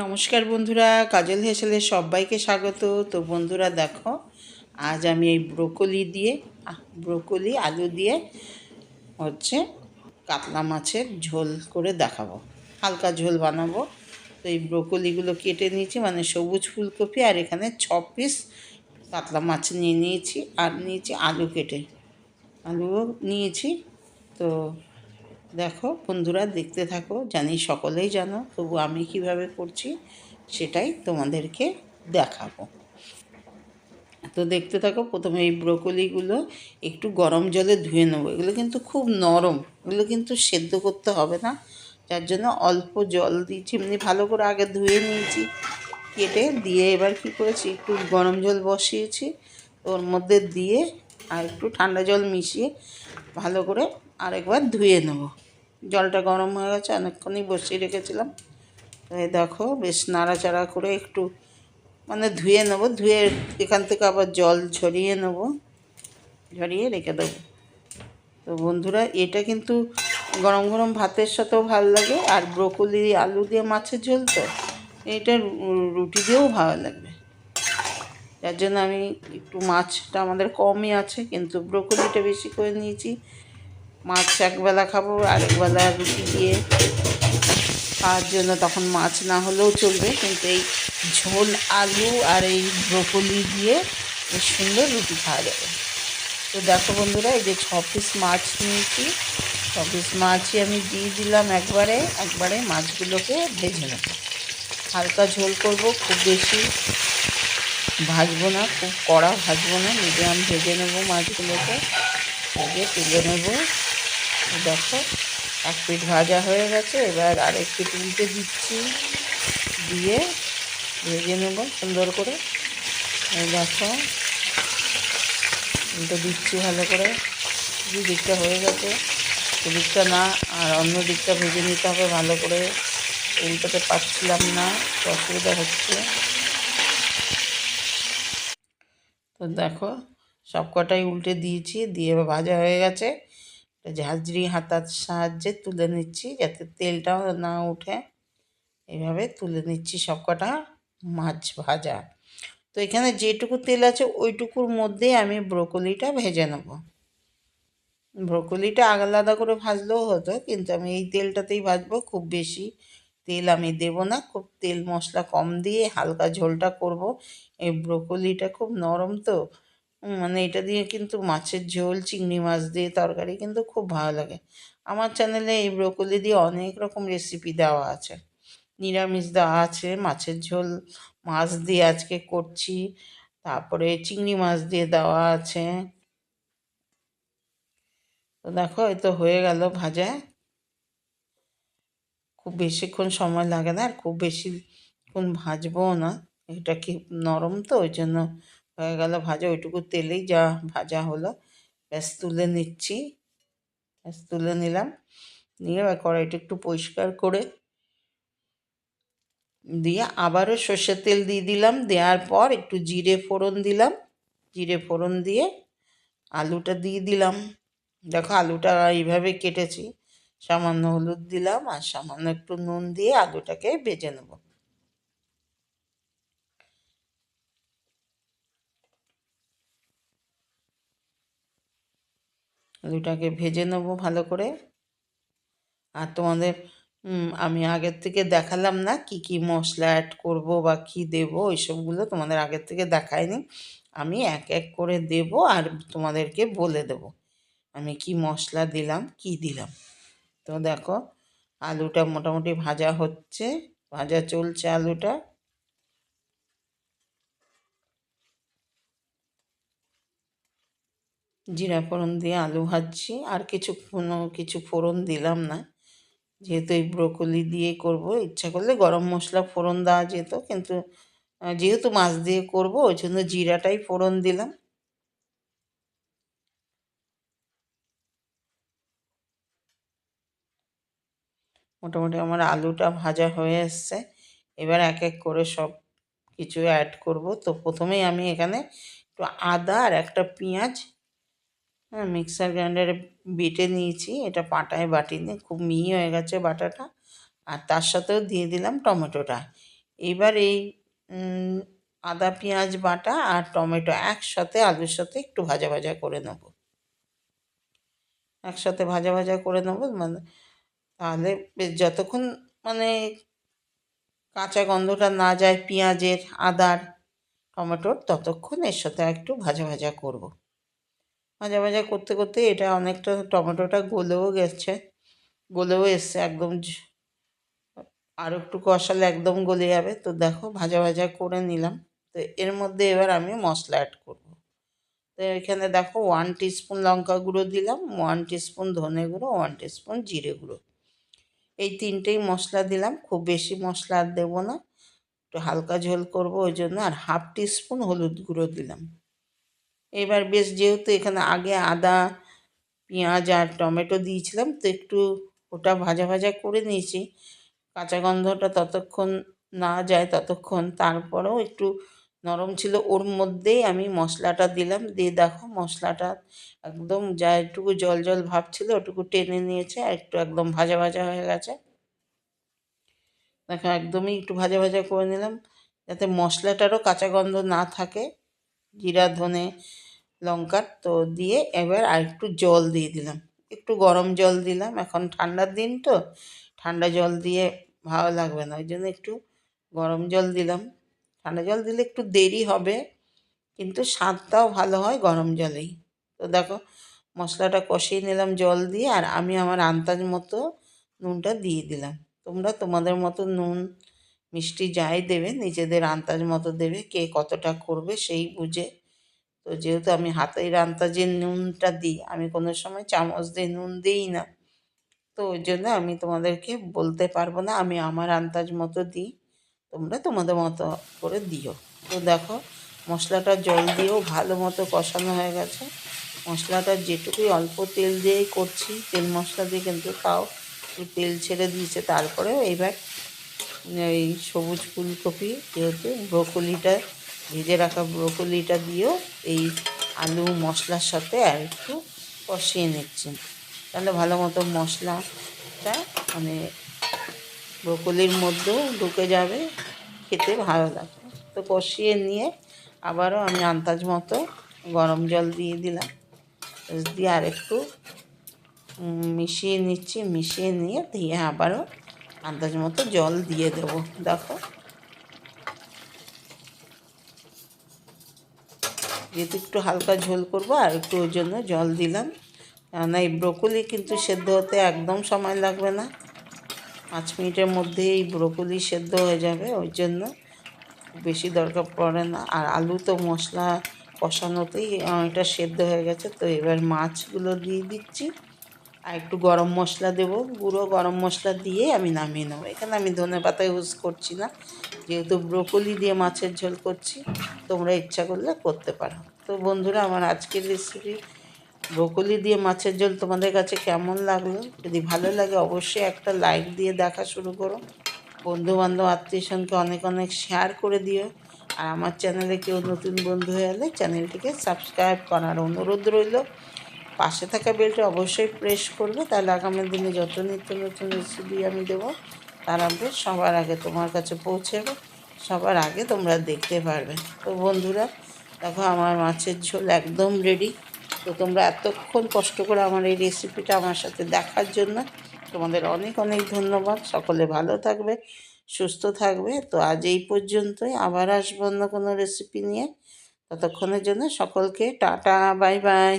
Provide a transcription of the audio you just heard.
নমস্কার বন্ধুরা, কাজল হেসেলে সবাইকে স্বাগত। তো বন্ধুরা দেখো, আজ আমি এই ব্রোকলি দিয়ে ব্রোকলি, আলু দিয়ে হচ্ছে কাতলা মাছের ঝোল করে দেখাবো। হালকা ঝোল বানাবো। তো এই ব্রোকলিগুলো কেটে নিয়েছি মানে সবুজ ফুলকপি, আর এখানে ছ পিস কাতলা মাছ নিয়ে নিয়েছি, আর নিয়েছি আলু কেটে। আলুও নিয়েছি, তো দেখো, বন্ধুরা দেখতে থাকো, জানি সকলেই জানো, তবু আমি কীভাবে করছি সেটাই তোমাদেরকে দেখাবো। তো দেখতে থাকো, প্রথমে এই ব্রোকলিগুলো একটু গরম জলে ধুয়ে নেব। এগুলো কিন্তু খুব নরম, এগুলো কিন্তু সেদ্ধ করতে হবে না। যার জন্য অল্প জল দিয়েছি এমনি ভালো করে আগে ধুয়ে নিয়েছি, কেটে দিয়ে এবার কি করেছি, একটু গরম জল বসিয়েছি, ওর মধ্যে দিয়ে আর একটু ঠান্ডা জল মিশিয়ে ভালো করে আরেকবার ধুয়ে নেব। জলটা গরম হয়ে গেছে, অনেকক্ষণই বসিয়ে রেখেছিলাম। তাই দেখো, বেশ নাড়াচাড়া করে একটু মানে ধুয়ে নেব, ধুয়ে এখান থেকে আবার জল ঝরিয়ে নেব, ঝরিয়ে রেখে দেবো। তো বন্ধুরা, এটা কিন্তু গরম গরম ভাতের সাথেও ভালো লাগে, আর ব্রোকলি, আলু দিয়ে মাছের ঝোল তো, এটা রুটি দিয়েও ভালো লাগবে। যার জন্য আমি একটু মাছটা আমাদের কমই আছে, কিন্তু ব্রোকলিটা বেশি করে নিয়েছি। মাছ একবেলা খাব, আরেকবেলা রুটি দিয়ে খাওয়ার জন্য তখন মাছ না হলেও চলবে। কিন্তু এই ঝোল, আলু আর এই ব্রোকলি দিয়ে বেশ সুন্দর রুটি খাওয়া যাবে। তো দেখো বন্ধুরা, এই যে ছ পিস মাছ নিয়েছি। ছ পিস মাছই আমি দিয়ে দিলাম একবারে। একবারে মাছগুলোকে ভেজে নেব। হালকা ঝোল করব, খুব বেশি ভাজবো না, খুব কড়া ভাজবো না। মিডিয়াম ভেজে নেব মাছগুলোকে। ভেজে তুলে নেব। দেখো, এক পিঠ ভাজা হয়ে গেছে, এবার আরেক পিঠ উল্টে দিচ্ছি। দিয়ে ভেজে নেব সুন্দর করে। দেখো উল্টে দিচ্ছি ভালো করে। দু দিকটা হয়ে গেছে দিকটা না, আর অন্য দিকটা ভেজে নিতে হবে ভালো করে। উল্টোতে পারছিলাম না অসুবিধা হচ্ছে। তো দেখো সব কটাই উল্টে দিয়েছি, দিয়ে ভাজা হয়ে গেছে। ঝাঁঝরি হাতার সাহায্যে তুলে নিচ্ছি যাতে তেলটাও না উঠে। এইভাবে তুলে নিচ্ছি সব কটা মাছ ভাজা। তো এখানে যেটুকু তেল আছে ওইটুকুর মধ্যেই আমি ব্রোকলিটা ভেজে নেব। ব্রোকলিটা আলাদা করে ভাজলেও হতো, কিন্তু আমি এই তেলটাতেই ভাজবো। খুব বেশি তেল আমি দেব না, খুব তেল মশলা কম দিয়ে হালকা ঝোলটা করব। এই ব্রোকলিটা খুব নরম তো মানে এটা দিয়ে কিন্তু মাছের ঝোল, চিংড়ি মাছ দিয়ে তরকারি কিন্তু খুব ভালো লাগে। আমার চ্যানেলে এই ব্রোকলি দিয়ে অনেক রকম রেসিপি দেওয়া আছে। নিরামিষ দেওয়া আছে, মাছের ঝোল, মাছ দিয়ে আজকে করছি, তারপরে চিংড়ি মাছ দিয়ে দেওয়া আছে। তো দেখো, এই তো হয়ে গেল ভাজা। খুব বেশিক্ষণ সময় লাগে না, আর খুব বেশিক্ষণ ভাজবও না। এটা কি নরম তো, ওই জন্য হয়ে গেল ভাজা, ওইটুকু তেলেই যা ভাজা হলো, ব্যাস তুলে নিচ্ছি। ব্যাস তুলে নিলাম। নিয়ে এবার কড়াইটা একটু পরিষ্কার করে দিয়ে আবারও সর্ষের তেল দিয়ে দিলাম। দেওয়ার পর একটু জিরে ফোড়ন দিলাম। জিরে ফোড়ন দিয়ে আলুটা দিয়ে দিলাম। দেখো আলুটা এইভাবে কেটেছি। সামান্য হলুদ দিলাম আর সামান্য একটু নুন দিয়ে আলুটাকে ভেজে নেব। আলুটাকে ভেজে নেব ভালো করে। আর তোমাদের আমি আগের থেকে দেখালাম না কি কি মশলা অ্যাড করব বা কি দেবো, ওইসবগুলো তোমাদের আগের থেকে দেখায়নি আমি এক এক করে দেব আর তোমাদেরকে বলে দেব আমি কি মশলা দিলাম, কি দিলাম। তো দেখো, আলুটা মোটামুটি ভাজা হচ্ছে, ভাজা চলছে আলুটা। জিরা ফোড়ন দিয়ে আলু ভাজছি, আর কিছু কোনো কিছু ফোড়ন দিলাম না। যেহেতু এই ব্রোকলি দিয়ে করব, ইচ্ছা করলে গরম মশলা ফোড়ন দেওয়া যেত, কিন্তু যেহেতু মাছ দিয়ে করব, ওই জন্য জিরাটাই ফোড়ন দিলাম। মোটামুটি আমার আলুটা ভাজা হয়ে এসছে। এবার এক এক করে সব কিছু অ্যাড করব। তো প্রথমেই আমি এখানে একটু আদা আর একটা পেঁয়াজ হ্যাঁ মিক্সার গ্রাইন্ডারে বেটে নিয়েছি। এটা পাটায় বাটিনি খুব মিহি হয়ে গেছে বাটাটা। আর তার সাথেও দিয়ে দিলাম টমেটোটা। এবার এই আদা, পেঁয়াজ, বাটা আর টমেটো একসাথে আলুর সাথে একটু ভাজা ভাজা করে নেব। একসাথে ভাজা ভাজা করে নেব। মানে তাহলে যতক্ষণ মানে কাঁচা গন্ধটা না যায় পেঁয়াজের, আদার, টমেটোর, ততক্ষণ এর সাথে একটু ভাজা ভাজা করব। ভাজা ভাজা করতে করতে এটা অনেকটা টমেটোটা গলেও গেছে, গলেও এসছে একদম আর একটু কষালে একদম গলে যাবে। তো দেখো ভাজা ভাজা করে নিলাম। তো এর মধ্যে এবার আমি মশলা অ্যাড করব। তো এখানে দেখো ওয়ান টিস্পুন লঙ্কা গুঁড়ো দিলাম ওয়ান টিস্পুন ধনে গুঁড়ো ওয়ান টিস্পুন জিরে গুঁড়ো। এই তিনটেই মশলা দিলাম, খুব বেশি মশলা আর দেবো না। একটু হালকা ঝোল করব ওই জন্য, আর হাফ টিস্পুন হলুদ গুঁড়ো দিলাম। এবার বেশ যেহেতু এখানে আগে আদা, পেঁয়াজ আর টমেটো দিয়েছিলাম, তো একটু ওটা ভাজা ভাজা করে নিয়েছি। কাঁচা গন্ধটা ততক্ষণ না যায় ততক্ষণ। তারপরেও একটু নরম ছিল, ওর মধ্যেই আমি মশলাটা দিলাম। দিয়ে দেখো মশলাটা একদম যা একটুকু জল জল ভাব ছিল, ওটুকু টেনে নিয়েছে আর একটু একদম ভাজা ভাজা হয়ে গেছে। দেখো একদমই একটু ভাজা ভাজা করে নিলাম, যাতে মশলাটারও কাঁচা গন্ধ না থাকে। জিরা, ধনে লঙ্কার তো দিয়ে এবার আর একটু জল দিয়ে দিলাম। একটু গরম জল দিলাম। এখন ঠান্ডার দিন তো, ঠান্ডা জল দিয়ে ভালো লাগবে না। ওই জন্য একটু গরম জল দিলাম। ঠান্ডা জল দিলে একটু দেরি হবে, কিন্তু স্বাদটাও ভালো হয় গরম জলেই। তো দেখো, মশলাটা কষিয়ে নিলাম জল দিয়ে, আর আমি আমার আন্দাজ মতো নুনটা দিয়ে দিলাম। তোমরা তোমাদের মতো নুন, মিষ্টি যাই দেবে, নিজেদের আন্দাজ মতো দেবে কে কতটা করবে সেই বুঝে তো যেহেতু আমি হাতের আন্দাজে নুনটা দিই, আমি কোনো সময় চামচ দিয়ে নুন দিই না। তো ওই জন্য আমি তোমাদেরকে বলতে পারব না, আমি আমার আন্দাজ মতো দিই, তোমরা তোমাদের মতো করে দিও। তো দেখো, মশলাটা জল দিয়েও ভালো মতো কষানো হয়ে গেছে। মশলাটা যেটুকুই অল্প তেল দিয়েই করছি, তেল মশলা দিয়ে কিন্তু তাও তেল ছেড়ে দিয়েছে। তারপরেও এবার এই সবুজ ফুলকপি, যেহেতু ব্রোকলিটা ভেজে রাখা ব্রোকলিটা দিয়েও এই আলু মশলার সাথে আর একটু কষিয়ে নিচ্ছি। তাহলে ভালো মতো মশলাটা মানে ব্রোকলির মধ্যেও ঢুকে যাবে, খেতে ভালো লাগবে। তো কষিয়ে নিয়ে আবারও আমি আন্দাজ মতো গরম জল দিয়ে দিলাম। দিয়ে আর একটু মিশিয়ে নিচ্ছি, মিশিয়ে নিয়ে দিয়ে আবারও আন্দাজ মতো জল দিয়ে দেবো। দেখো যেহেতু একটু হালকা ঝোল করব আর একটু ওই জন্য জল দিলাম। কেননা এই ব্রোকলি কিন্তু সেদ্ধ হতে একদম সময় লাগবে না। পাঁচ মিনিটের মধ্যে এই ব্রোকলি সেদ্ধ হয়ে যাবে, ওই জন্য বেশি দরকার পড়ে না। আর আলু তো মশলা কষানোতেই এটা সেদ্ধ হয়ে গেছে, তো এবার মাছগুলো দিয়ে দিচ্ছি। আর একটু গরম মশলা দেবো, গুঁড়ো, গরম মশলা দিয়ে আমি নামিয়ে নেব। এখানে আমি ধনে পাতা ইউজ করছি না, যেহেতু ব্রোকলি দিয়ে মাছের ঝোল করছি, তোমরা ইচ্ছা করলে করতে পারো। তো বন্ধুরা, আমার আজকের রেসিপি ব্রোকলি দিয়ে মাছের ঝোল তোমাদের কাছে কেমন লাগল? যদি ভালো লাগে অবশ্যই একটা লাইক দিয়ে দেখা শুরু করো। বন্ধু বান্ধব আত্মীয় স্বজনকে অনেক অনেক শেয়ার করে দিও। আর আমার চ্যানেলে কেউ নতুন বন্ধু হয়ে এলে চ্যানেলটিকে সাবস্ক্রাইব করার অনুরোধ রইল। পাশে থাকা বেলটা অবশ্যই প্রেস করবে। তাহলে আগামী দিনে যত নিত্য নতুন রেসিপি আমি দেবো, তার আগে সবার আগে তোমার কাছে পৌঁছেবে। সবার আগে তোমরা দেখতে পারবে। তো বন্ধুরা, দেখো আমার মাছের ঝোল একদম রেডি তো তোমরা এতক্ষণ কষ্ট করে আমার এই রেসিপিটা আমার সাথে দেখার জন্য তোমাদের অনেক অনেক ধন্যবাদ। সকলে ভালো থাকবে, সুস্থ থাকবে। তো আজ এই পর্যন্তই। আবার আসব অন্য কোনো রেসিপি নিয়ে। ততক্ষণের জন্য সকলকে টাটা বাই বাই